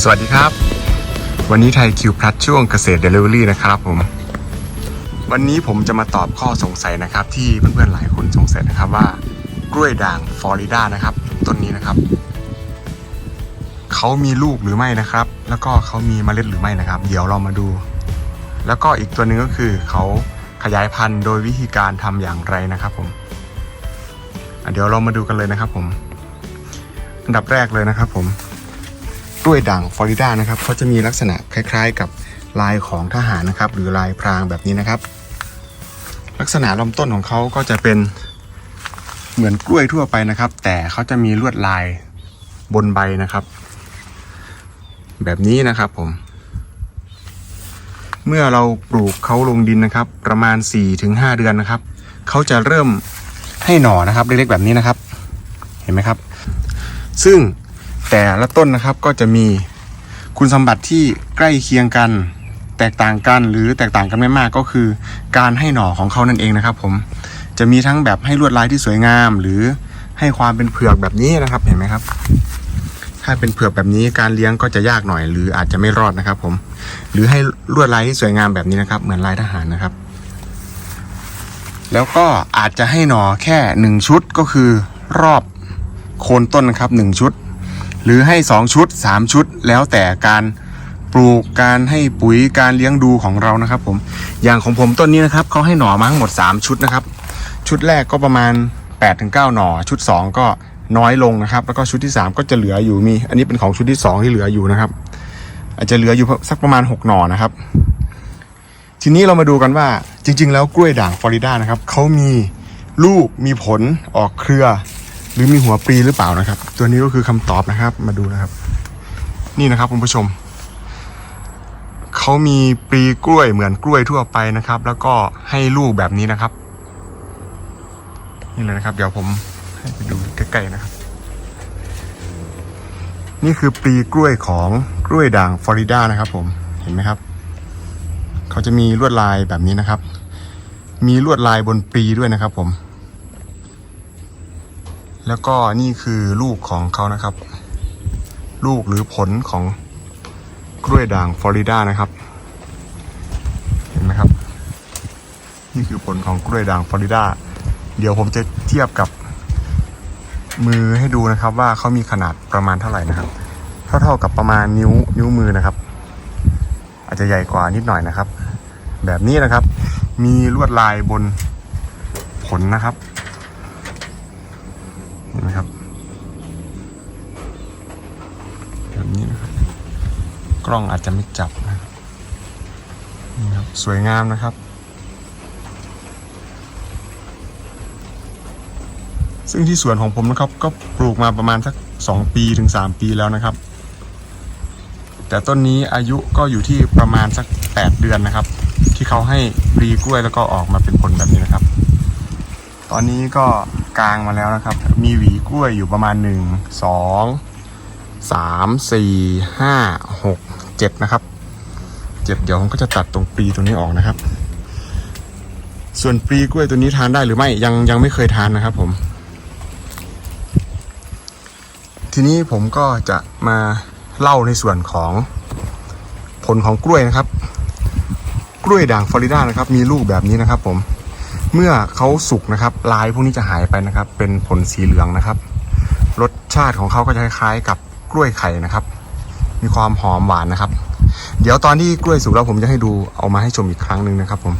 สวัสดีครับ วันนี้ไทยคิวพลัดช่วงเกษตรเดลิเวอรี่นะครับผม วันนี้ผมจะมาตอบข้อสงสัยนะครับ ที่เพื่อนๆหลายคนสงสัยนะครับว่ากล้วยด่างฟลอริดานะครับต้นนี้นะครับเขามีลูกหรือไม่นะครับ แล้วก็เขามีเมล็ดหรือไม่นะครับ เดี๋ยวเรามาดู แล้วก็อีกตัวหนึ่งก็คือเขาขยายพันธุ์โดยวิธีการทำอย่างไรนะครับผมเดี๋ยวเรามาดูกันเลยนะครับผม อันดับแรกเลยนะครับผม กล้วยด่างฟลอริดานะครับเขาจะมีลักษณะคล้าย ๆ กับลายของทหารนะครับ หรือลายพรางแบบนี้นะครับ ลักษณะลำต้นของเขาก็จะเป็นเหมือนกล้วยทั่วไปนะครับ แต่เขาจะมีลวดลายบนใบนะครับ แบบนี้นะครับผม เมื่อเราปลูกเขาลงดินนะครับ ประมาณ 4-5 เดือนนะครับเขาจะเริ่มให้หน่อนะครับเล็กๆแบบนี้นะครับ เห็นไหมครับ ซึ่ง แต่ละต้นนะครับก็จะมีคุณสมบัติที่ใกล้เคียงกัน แตกต่างกันหรือแตกต่างกันไม่มากก็คือ การให้หน่อของเขานั่นเองนะครับ ผมจะมีทั้งแบบให้ลวดลายที่สวยงาม หรือให้ความเป็นเผือกแบบนี้นะครับเห็นไหมครับ ถ้าเป็นเผือกแบบนี้การเลี้ยงก็จะยากหน่อย หรืออาจจะไม่รอดนะครับ ผม หรือให้ลวดลายที่สวยงามแบบนี้นะครับ เหมือนลายทหารนะครับ แล้วก็อาจจะให้หน่อแค่หนึ่งชุดก็คือรอบโคนต้นนะครับหนึ่งชุด หรือให้ 2 ชุด 3 ชุด แล้วแต่การปลูกการให้ปุ๋ยการเลี้ยงดูของเรานะครับ ผมอย่างของผมต้นนี้นะครับเขาให้หน่อมาทั้งหมด 3 ชุดนะครับ ชุดแรกก็ประมาณ 8-9 หน่อ ชุด 2 ก็น้อยลงนะครับ แล้วก็ชุดที่ 3 ก็จะเหลืออยู่มี อันนี้เป็นของชุดที่ 2 ที่เหลืออยู่นะครับ อาจจะเหลืออยู่สักประมาณ 6 หน่อนะครับ ทีนี้เรามาดูกันว่าจริง ๆ แล้วกล้วยด่างฟลอริดานะครับเขามีลูกมีผลออกเครือ หรือมีหัวปลีหรือเปล่านะครับ ตัวนี้ก็คือคำตอบนะครับ มาดูนะครับ นี่นะครับคุณผู้ชมเขามีปลีกล้วยเหมือนกล้วยทั่วไปนะครับ แล้วก็ให้ลูกแบบนี้นะครับ นี่เลยนะครับ เดี๋ยวผมให้ไปดูใกล้ๆนะครับ นี่คือปลีกล้วยของกล้วยด่างฟลอริดานะครับ ผมเห็นไหมครับเขาจะมีลวดลายแบบนี้นะครับ มีลวดลายบนปลีด้วยนะครับ ผม แล้วก็นี่คือลูกของเขานะครับ ลูกหรือผลของกล้วยด่างฟลอริดานะครับ เห็นไหมครับ นี่คือผลของกล้วยด่างฟลอริดาเดี๋ยวผมจะเทียบกับมือให้ดูนะครับว่าเขามีขนาดประมาณเท่าไหร่นะครับ เท่าเท่าๆกับประมาณนิ้วนิ้วมือนะครับ อาจจะใหญ่กว่านิดหน่อยนะครับ แบบนี้นะครับ มีลวดลายบนผลนะครับ นไหมครับ แบบนี้นะครับ กล้องอาจจะไม่จับนะครับนี่ครับ สวยงามนะครับ ซึ่งที่สวนของผมนะครับ ก็ปลูกมาประมาณสักสองปีถึงสามปีแล้วนะครับ แต่ต้นนี้อายุก็อยู่ที่ประมาณสักแปดเดือนนะครับ ที่เขาให้ปลีกล้วยแล้วก็ออกมาเป็นผลแบบนี้นะครับ ตอนนี้ก็กลางมาแล้วนะครับ มีหวีกล้วยอยู่ประมาณหนึ่งสองสามสี่ห้าหกเจ็ดนะครับ เจ็ดเดี๋ยวผมก็จะตัดตรงปลีตัวนี้ออกนะครับ ส่วนปลีกล้วยตัวนี้ทานได้หรือไม่ยังยังไม่เคยทานนะครับผม ทีนี้ผมก็จะมาเล่าในส่วนของผลของกล้วยนะครับ กล้วยด่างฟลอริดานะครับ มีลูกแบบนี้นะครับผม เมื่อเขาสุกนะครับลายพวกนี้จะหายไปนะครับ เป็นผลสีเหลืองนะครับ รสชาติของเขาก็จะคล้ายๆกับกล้วยไข่นะครับ มีความหอมหวานนะครับ เดี๋ยวตอนที่กล้วยสุกแล้วผมจะให้ดูเอามาให้ชมอีกครั้งหนึ่งนะครับ ผม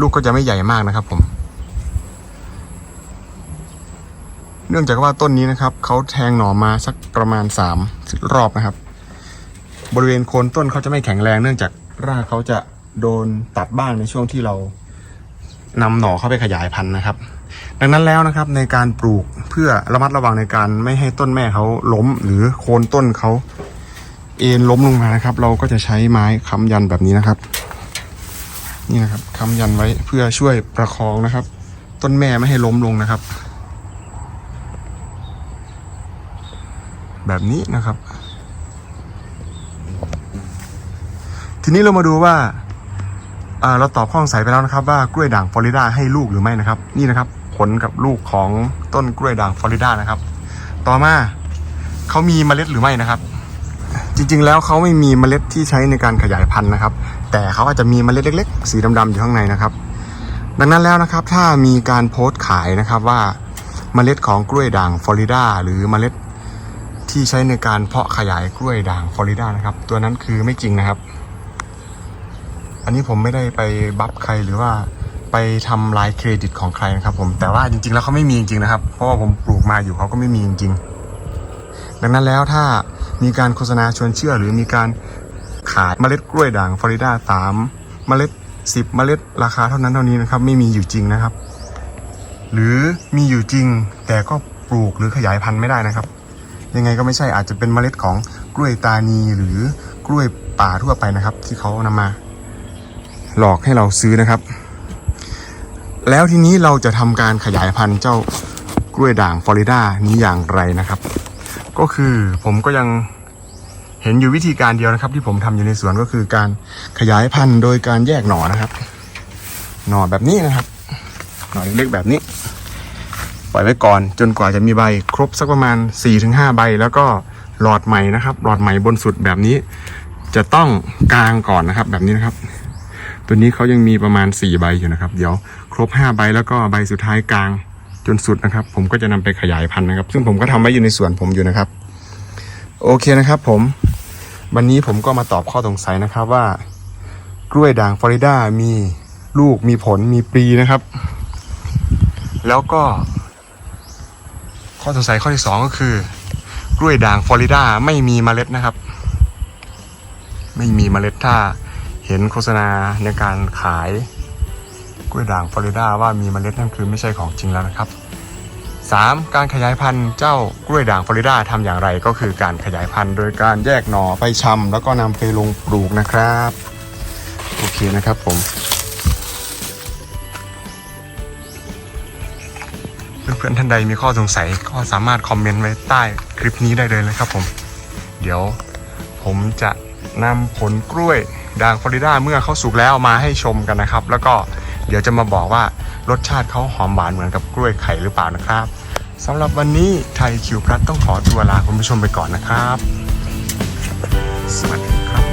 ลูกก็จะไม่ใหญ่มากนะครับ ผม เนื่องจากว่าต้นนี้นะครับเขาแทงหน่อมาสักประมาณสามรอบนะครับ บริเวณโคนต้นเขาจะไม่แข็งแรงเนื่องจากรากเขาจะโดนตัดบ้างในช่วงที่เรา นำหน่อเข้าไปขยายพันธุ์นะครับ ดังนั้นแล้วนะครับในการปลูกเพื่อระมัดระวังในการไม่ให้ต้นแม่เขาล้ม หรือโคนต้นเขาเอ็นล้มลงมานะครับ เราก็จะใช้ไม้ค้ำยันแบบนี้นะครับ นี่นะครับค้ำยันไว้เพื่อช่วยประคองนะครับ ต้นแม่ไม่ให้ล้มลงนะครับ แบบนี้นะครับ ทีนี้เรามาดูว่าอ่า เราตอบข้อสงสัยไปแล้วนะครับว่ากล้วยด่างฟลอริดาให้ลูกหรือไม่นะครับ นี่นะครับผลกับลูกของต้นกล้วยด่างฟลอริดานะครับ ต่อมาเขามีเมล็ดหรือไม่นะครับ จริงๆแล้วเขาไม่มีเมล็ดที่ใช้ในการขยายพันธุ์นะครับ แต่เขาอาจจะมีเมล็ดเล็ก ๆ สีดำๆอยู่ข้างในนะครับ ดังนั้นแล้วนะครับถ้ามีการโพสต์ขายนะครับว่าเมล็ดของกล้วยด่างฟลอริดาหรือเมล็ดที่ใช้ในการเพาะขยายกล้วยด่างฟลอริดานะครับ ตัวนั้นคือไม่จริงนะครับ อันนี้ผมไม่ได้ไปบัฟใครหรือว่าไปทำลายเครดิตของใครนะครับ ผมแต่ว่าจริง ๆ แล้วเขาไม่มีจริงๆนะครับ เพราะว่าผมปลูกมาอยู่เขาก็ไม่มีจริงๆ ดังนั้นแล้วถ้ามีการโฆษณาชวนเชื่อ หรือมีการขายเมล็ดกล้วยด่างฟลอริดาสามเมล็ดสิบเมล็ดราคาเท่านั้นเท่านี้นะครับ ไม่มีอยู่จริงนะครับ หรือมีอยู่จริงแต่ก็ปลูกหรือขยายพันธุ์ไม่ได้นะครับ ยังไงก็ไม่ใช่อาจจะเป็นเมล็ดของกล้วยตานีหรือกล้วยป่าทั่วไปนะครับ ที่เขานำมา หลอกให้เราซื้อนะครับ แล้วทีนี้เราจะทำการขยายพันธุ์เจ้ากล้วยด่างฟลอริดานี้อย่างไรนะครับ ก็คือผมก็ยังเห็นอยู่วิธีการเดียวนะครับ ที่ผมทำอยู่ในสวนก็คือการขยายพันธุ์โดยการแยกหน่อนะครับ หน่อแบบนี้นะครับ หน่อเล็กๆแบบนี้ปล่อยไว้ก่อนจนกว่าจะมีใบครบสักประมาณ 4-5 ใบ แล้วก็หลอดใหม่นะครับ หลอดใหม่บนสุดแบบนี้ จะต้องกลางก่อนนะครับแบบนี้นะครับ ตัวนี้เขายังมีประมาณ 4 ใบอยู่นะครับ เดี๋ยวครบ 5 ใบแล้วก็ใบสุดท้ายกลางจนสุดนะครับ ผมก็จะนำไปขยายพันธุ์นะครับ ซึ่งผมก็ทำไว้อยู่ในสวนผมอยู่นะครับ โอเคนะครับผม วันนี้ผมก็มาตอบข้อสงสัยนะครับว่ากล้วยด่างฟลอริดามีลูกมีผลมีปลีนะครับ แล้วก็ ข้อสงสัยข้อที่สองก็คือ กล้วยด่างฟลอริดาไม่มีเมล็ดนะครับ ไม่มีเมล็ดถ้า เห็นโฆษณาในการขายกล้วยด่างฟลอริดาว่ามีเมล็ดนั่นคือไม่ใช่ของจริงแล้วนะครับ 3. การขยายพันธุ์เจ้ากล้วยด่างฟลอริดาทำอย่างไรก็คือการขยายพันธุ์ โดยการแยกหน่อไปชำแล้วก็นำไปลงปลูกนะครับโอเคนะครับผมเพื่อนๆท่านใดมีข้อสงสัยก็สามารถคอมเมนต์ไว้ใต้คลิปนี้ได้เลยนะครับผม เดี๋ยวผมจะนำผลกล้วย ด่างฟลอริดาเมื่อเขาสุกแล้วมาให้ชมกันนะครับ แล้วก็เดี๋ยวจะมาบอกว่ารสชาติเขาหอมหวานเหมือนกับกล้วยไข่หรือเปล่านะครับสำหรับวันนี้ไทยคิวพลัสต้องขอตัวลาคุณผู้ชมไปก่อนนะครับ สวัสดีครับ